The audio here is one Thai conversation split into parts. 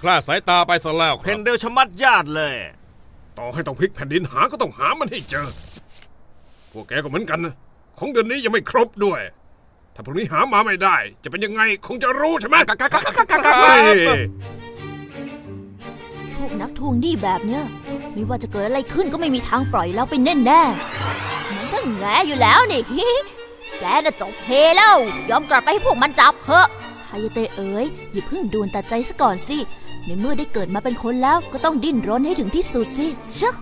คลาดสายตาไปซะแล้วคเพรันบเดลชะมัดญาติเลย ต่อให้ต้องพลิกแผ่นดินหาก็ต้องหามันให้เจอ พวกแกก็เหมือนกันนะ ของเดือนนี้ยังไม่ครบด้วย ถ้าพรุ่งนี้หามาไม่ได้ จะเป็นยังไงคงจะรู้ใช่ไหมเฮ้ยพวกนักทวงหนี้แบบเนี้ยไม่ว่าจะเกิดอะไรขึ้นก็ไม่มีทางปล่อยเราไปแน่แน่ๆมันก็แงอยู่แล้วนี่ แกน่ะจบเพแล้ว ยอมกลับไปให้พวกมันจับเถอะฮายาเตะเอ๋ยอย่าเพิ่งด่วนตัดใจซะก่อนสิ ในเมื่อได้เกิดมาเป็นคนแล้วก็ต้องดิ้นรนให้ถึงที่สุดสิชะ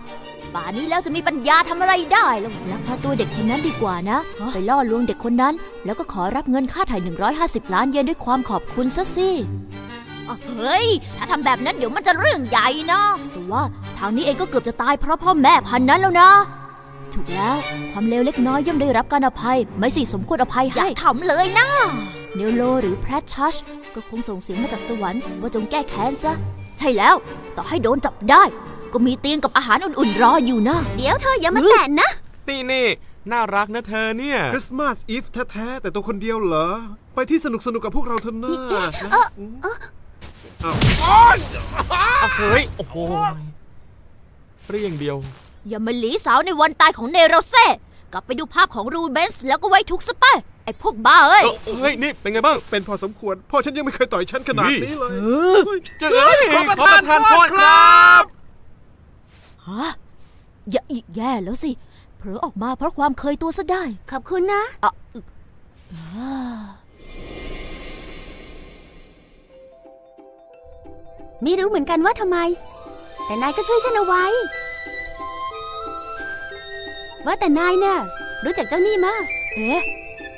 ป่านนี้แล้วจะมีปัญญาทำอะไรได้แล้วลักพาตัวเด็กคนนั้นดีกว่านะ ไปล่อลวงเด็กคนนั้น แล้วก็ขอรับเงินค่าไถ่150 ล้านเยนด้วยความขอบคุณซะสิอะเฮ้ย ถ้าทำแบบนั้นเดี๋ยวมันจะเรื่องใหญ่นะ แต่ว่าทางนี้เองก็เกือบจะตายเพราะพ่อแม่พันนั้นแล้วนะ ถูกแล้ว ความเลวเล็กน้อยย่อมได้รับการอภัย ไม่สิสมควรอภัยให้อย่าทำเลยนะ เนโลหรือแพทชัชก็คงส่งเสียงมาจากสวรรค์ว่าจงแก้แค้นซะ ใช่แล้ว ต่อให้โดนจับได้ ก็มีเตียงกับอาหารอุ่นๆรออยู่นะ เดี๋ยวเธออย่ามาแตะนะ นี่นี่น่ารักนะเธอเนี่ย คริสต์มาสอีฟแท้ๆแต่ตัวคนเดียวเหรอ ไปที่สนุกสนุกๆกับพวกเราเถอะนะนะอ้าวเอาเฮ้ย โอ้โหเรียงเดียว อย่ามาหลีสาวในวันตายของเนโรเซ่กลับไปดูภาพของรูเบนส์แล้วก็ไว้ทุกข์ซะไป ไอ้พวกบ้าเอ้ยเอ้าเฮ้ย นี่เป็นไงบ้าง เป็นพอสมควร พ่อฉันยังไม่เคยต่อยฉันขนาดนี้เลยเจ้ยขอประทานโทษครับฮะอย่าอีกแย่แล้วสิ เผลอออกมาเพราะความเคยตัวซะได้ ขอบคุณนะอะอึอ่าไม่รู้เหมือนกันว่าทำไม แต่นายก็ช่วยฉันเอาไว้ ว่าแต่นายน่ะรู้จักเจ้านี่มะเอ๊ะ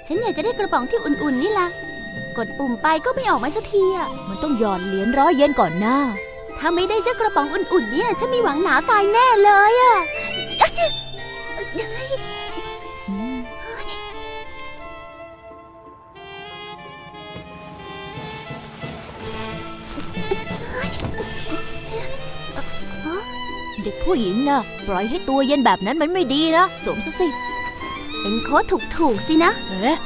ฉันอยากจะได้กระป๋องที่อุ่นๆนี่ล่ะกดปุ่มไปก็ไม่ออกมาสักทีอะมันต้องหย่อนเหรียญร้อยเยนก่อนหน้า ถ้าไม่ได้เจ้ากระป๋องอุ่นๆเนี่ยฉันมีหวังหนาวตายแน่เลยอะอะจึ๊ะเฮ้ยอืมเด็กผู้หญิงนะปล่อยให้ตัวเย็นแบบนั้นมันไม่ดีนะ สวมซะสิ เป็นโค้ดถูกๆสินะ เอ๊ะ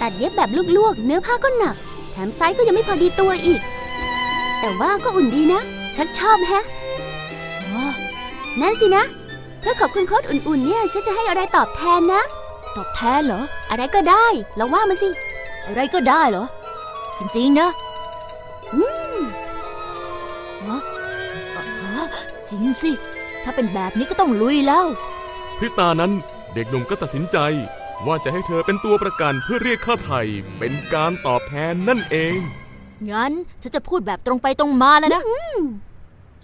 ตัดเย็บแบบลวกๆ เนื้อผ้าก็หนัก แถมไซส์ก็ยังไม่พอดีตัวอีก แต่ว่าก็อุ่นดีนะ ชักชอบแฮะอ๋อนั่นสินะ เพื่อขอบคุณโค้ดอุ่นๆ เนี่ยฉันจะให้อะไรตอบแทนนะ ตอบแทนเหรอ อะไรก็ได้ลองว่ามาสิ อะไรก็ได้เหรอ จริงๆนะอืมฮะอ๋อจริงสิ ถ้าเป็นแบบนี้ก็ต้องลุยแล้ว พริบตานั้น เด็กหนุ่มก็ตัดสินใจ ว่าจะให้เธอเป็นตัวประกันเพื่อเรียกค่าไถ่เป็นการตอบแทนนั่นเอง งั้นฉันจะพูดแบบตรงไปตรงมาแล้วนะ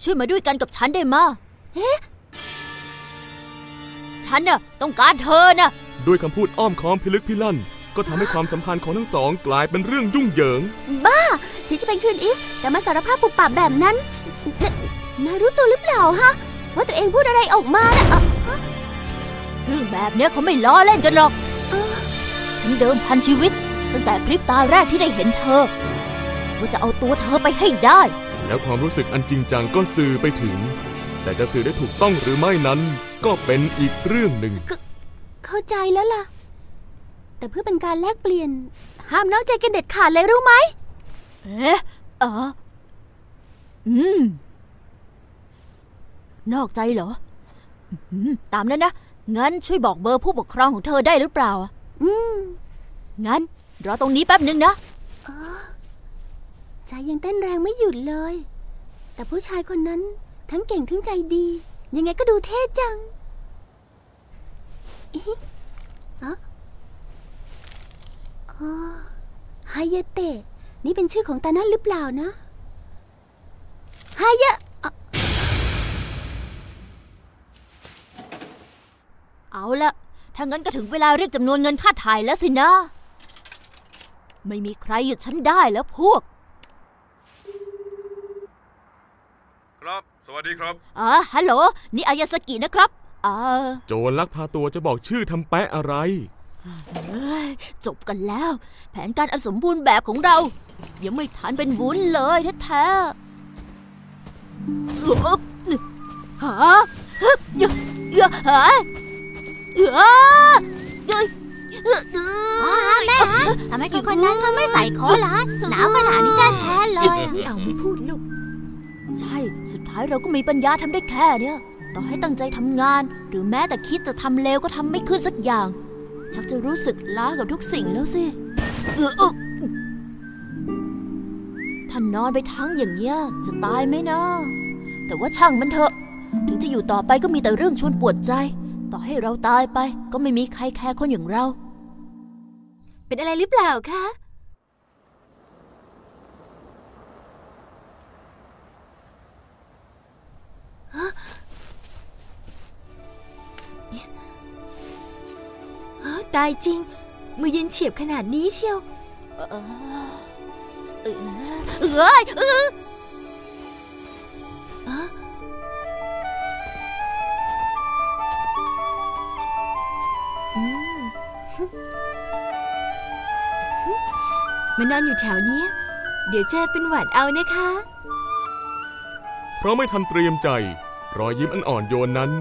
ช่วยมาด้วยกันกับฉันได้มาเอ๊ะฉันน่ะต้องการเธอน่ะ ด้วยคำพูดอ้อมค้อมพิลึกพิลั่น ก็ทำให้ความสัมพันธ์ของทั้งสองกลายเป็นเรื่องยุ่งเหยิง บ้าถึงจะเป็นคืนอีฟแต่มาสารภาพปุบปับแบบนั้นนนายรู้ตัวหรือเปล่าฮะ ว่าตัวเองพูดอะไรออกมาน่ะ เอ่อเรื่องแบบเนี้ยเขาไม่ล้อเล่นกันหรอกฉันเดิมพันชีวิต ตั้งแต่พริบตาแรกที่ได้เห็นเธอ ว่าจะเอาตัวเธอไปให้ได้ แล้วความรู้สึกอันจริงจังก็สื่อไปถึง แต่จะสื่อได้ถูกต้องหรือไม่นั้น ก็เป็นอีกเรื่องหนึ่ง เข้าใจแล้วล่ะ แต่เพื่อเป็นการแลกเปลี่ยน ห้ามนอกใจกันเด็ดขาดเลยรู้ไหมเอ๊ะเอออืม นอกใจเหรออืมตามนั้นนะ งั้นช่วยบอกเบอร์ผู้ปกครองของเธอได้หรือเปล่าอะอืม งั้น รอตรงนี้แป๊บนึงนะใจยังเต้นแรงไม่หยุดเลย แต่ผู้ชายคนนั้นทั้งเก่งทั้งใจดี ยังไงก็ดูเท่จังอิฮิอ๋ออ๋อฮายาเตะ นี่เป็นชื่อของตานั่นหรือเปล่านะฮายะ ถ้างั้นก็ถึงเวลาเรียกจำนวนเงินค่าถ่ายแล้วสินะ ไม่มีใครหยุดฉันได้แล้วพวก ครับ สวัสดีครับอ่าฮัลโหล นี่อายาสกินะครับอ่าโจรลักพาตัวจะบอกชื่อทำแปะอะไร เอ้ยจบกันแล้ว แผนการอันสมบูรณ์แบบของเรา ยังไม่ทันเป็นวุ้นเลยแท้ๆอึ๊บหาฮึบเยอะเยอะหา เออเอ้ยเอ้ยเอ้ยแม่ฮะทำไมคนคนนั้นเขาไม่ใส่โค้ทล่ะหนาวขนาดนี้แท้ๆเลยไม่เอาไม่พูดลูก ใช่ สุดท้ายเราก็มีปัญญาทำได้แค่เนี้ยต่อให้ตั้งใจทำงาน หรือแม้แต่คิดจะทำเลวก็ทำไม่ขึ้นสักอย่าง ชักจะรู้สึกล้ากับทุกสิ่งแล้วสิเออเออถ้านอนไปทั้งอย่างเงี้ยจะตายไหมนะ แต่ว่าช่างมันเถอะ ถึงจะอยู่ต่อไปก็มีแต่เรื่องชวนปวดใจ ต่อให้เราตายไป ก็ไม่มีใครแคร์คนอย่างเรา เป็นอะไรหรือเปล่าคะ ตายจริง มือเย็นเฉียบขนาดนี้เชียว เออเออเออ มานอนอยู่แถวเนี้ย เดี๋ยวจะเป็นหวัดเอานะคะ เพราะไม่ทันเตรียมใจ รอยยิ้มอันอ่อนโยนนั้น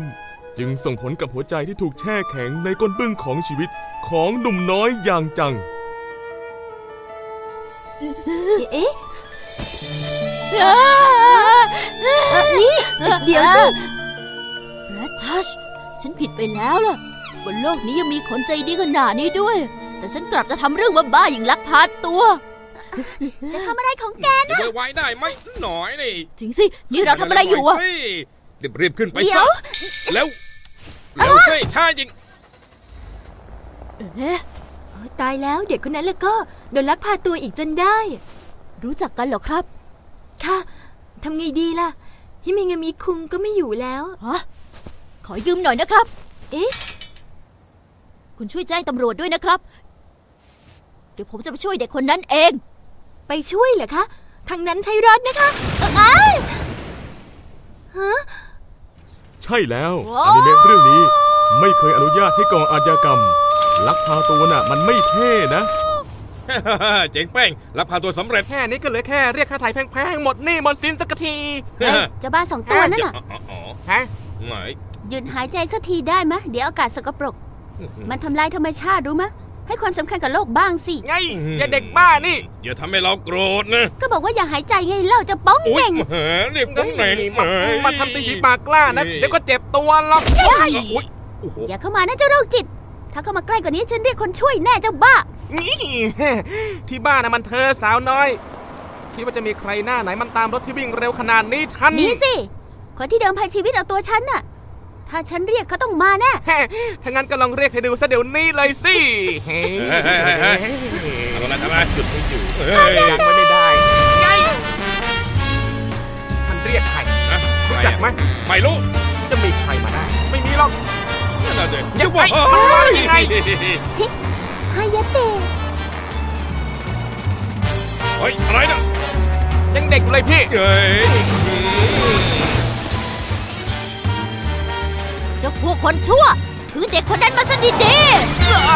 จึงส่งผลกับหัวใจที่ถูกแช่แข็งในก้นบึ้งของชีวิตของหนุ่มน้อยอย่างจัง เอ๊ะเอ่อนี่เดี๋ยวสิแรดทัชฉันผิดไปแล้วล่ะ บนโลกนี้ยังมีคนใจดีขนาดนี้ด้วย แต่ฉันกลับจะทำเรื่องบ้าๆอย่างลักพาตัวจะทำอะไรของแกจะไว้ไว้ได้ไหมหน่อยนี่จริงสิ นี่เราทำอะไรอยู่อะรีบรีบๆขึ้นไปเดี๋ยซะวแล้วแล้วสิช้าจริงเอ๊ะโอ๊ยตายแล้วเด็กคนนั้นแล้วก็โดนลักพาตัวอีกจนได้ รู้จักกันเหรอครับ ค่ะทำไงดีล่ะฮิเมงามิคุงก็ไม่อยู่แล้วฮะขอยืมหน่อยนะครับ เอ๊ะคุณช่วยแจ้งตำรวจด้วยนะครับ เดี๋ยวผมจะไปช่วยเด็กคนนั้นเอง ไปช่วยเหรอคะทางนั้นใช้รถนะคะเอ้ยฮะใช่แล้วว้าวอนิเมะเรื่องนี้ไม่เคยอนุญาตให้กองอาชญากรรม ลักพาตัวน่ะ มันไม่เท่นะ เจ๋งแป้งรับพาตัวสำเร็จ แค่นี้ก็เหลือแค่เรียกค่าไถ่แพงๆ หมดหนี่หมดสินสักทีเฮ้ยเจ้าบ้าสองตัวนั่นน่ะอ๋ออ๋อฮะไหนหยุดหายใจสักทีได้มะเดี๋ยวอากาศสกปรก มันทำลายธรรมชาติรู้มะ ให้ความสำคัญกับโลกบ้างสิไงอย่าเด็กบ้านี่ อย่าทำให้เราโกรธนะ ก็บอกว่าอย่าหายใจไงเล่าจะป้องอุ้ยเน่งแหมเรียกป้องเหน่งมามาทำตีหีปากกล้านะเดี๋ยวก็เจ็บตัวหรอกอุ้ยโอ้โหอย่าเข้ามานะเจ้าโรคจิต ถ้าเข้ามาใกล้กว่านี้ฉันเรียกคนช่วยแน่เจ้าบ้านี่ที่บ้านนะมันเธอสาวน้อยคิดว่าจะมีใครหน้าไหนมันตามรถที่วิ่งเร็วขนาดนี้ทันนี่สิคนที่เดิมพันชีวิตเอาตัวฉันน่ะ ถ้าฉันเรียกเขาต้องมาแน่แฮะถ้างั้นก็ลองเรียกให้ดูซะเดี๋ยวนี้เลยสิเฮ้เฮ้ยเฮ้ยเฮ้ยเฮ้ยทำอะไรทำอะไรจุดไม่อยู่เฮ้ยยังไม่ได้ไงมันเรียกใครนะรู้จักไหมไม่รู้จะมีใครมาได้ ไม่มีหรอกนั่นน่ะสิยังไงมันว่ายังไงฮายาเตะเฮ้ยอะไรนะยังเด็กอยู่เลยพี่ เฮ้ยเจ้าพวกคนชั่ว คือเด็กคนนั้นมาสนิทดี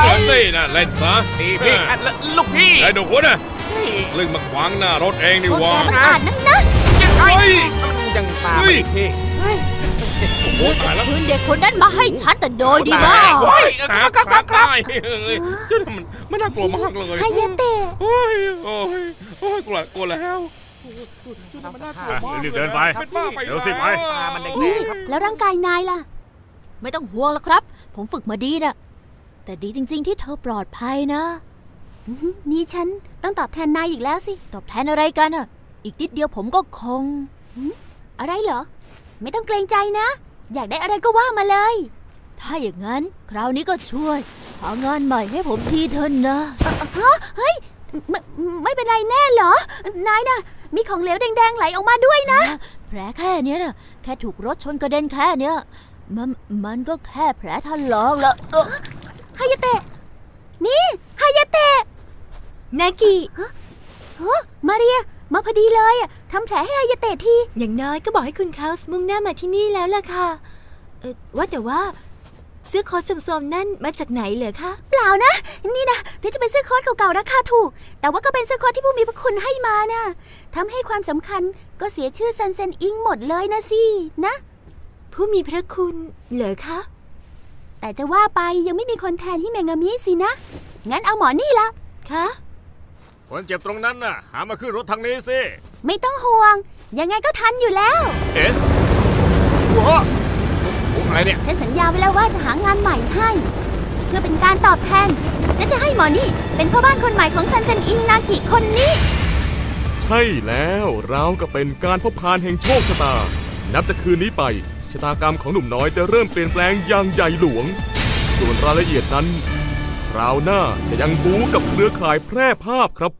เดี๋ยวสินะเล่นซะนี่พี่อะแล้วลูกพี่ไอ้หนูนะลึงมาขวางหน้ารถเองนี่พวกหวะแกมันอ่านนักนะยังไงเฮ้ยมันยังตามเฮ้ไปยพี่โอ้โหตายแล้วคืนเด็กคนนั้นมาให้ฉันแต่โดยดีมากเฮ้ยคครัรับบคครัรับบคครัรับบเฮ้ยเจ้ามันมันน่ากลัวมากเลยฮายาเตะโอ้ยโอ้ยโอ้ยกลัวกลัวแล้วมันน่ากลัวมากรีบเดินไปเป็นบ้าไปเดี๋ยวสิไปแล้วตามันแดนี่งๆครับแล้วร่างกายนายล่ะ ไม่ต้องห่วงหรอกครับ ผมฝึกมาดีนะแต่ดีจริง ๆ ที่เธอปลอดภัยนะอื้อหือนี่ฉันต้องตอบแทนนายอีกแล้วสิ ตอบแทนอะไรกันอะอีกนิดเดียวผมก็คง อะไรเหรอ ไม่ต้องเกรงใจนะ อยากได้อะไรก็ว่ามาเลย ถ้าอย่างนั้น คราวนี้ก็ช่วย หางานใหม่ให้ผมทีเถอะนะฮะเฮ้ยไม่ไม่เป็นไรแน่เหรอ นายน่ะมีของเหลวแดงๆไหลออกมาด้วยนะ แผลแค่เนี้ยนะแค่ถูกรถชนกระเด็นแค่เนี้ย มันมันก็แค่แผลถลอกแล้วเออฮายาเตะ นี่ฮายาเตะ นากิฮะฮะมาเรีย มาพอดีเลยอะทำแผลให้ฮายาเตะที อย่างน้อยก็บอกให้คุณคลาวส์มุ่งหน้ามาที่นี่แล้วล่ะค่ะเออว่าแต่ว่าเสื้อโค้ทสมๆนั่นมาจากไหนเหรอคะ เปล่านะ นี่นะถึงจะเป็นเสื้อโค้ทเก่าๆราคาถูก แต่ว่าก็เป็นเสื้อโค้ทที่ผู้มีพระคุณให้มานะทำให้ความสำคัญก็เสียชื่อซันเซนอิงหมดเลยนะสินะ ผู้มีพระคุณเหรอคะ แต่จะว่าไปยังไม่มีคนแทนที่เมงามิสินะ งั้นเอาหมอนี่ละคะคนเจ็บตรงนั้นน่ะ หามาขึ้นรถทางนี้สิ ไม่ต้องห่วง ยังไงก็ทันอยู่แล้ว เอ๊ะหัวอะไรเนี่ย ฉันสัญญาไว้แล้วว่าจะหางานใหม่ให้ เพื่อเป็นการตอบแทน ฉันจะให้หมอนี่เป็นพ่อบ้านคนใหม่ของซันเซนอิงนากิคนนี้ ใช่แล้วเราก็เป็นการพบพานแห่งโชคชะตา นับจากคืนนี้ไป ชะตากรรมของหนุ่มน้อยจะเริ่มเปลี่ยนแปลงอย่างใหญ่หลวง ส่วนรายละเอียดนั้นคราวหน้าจะยังบู๊กับเครือข่ายแพร่ภาพครับ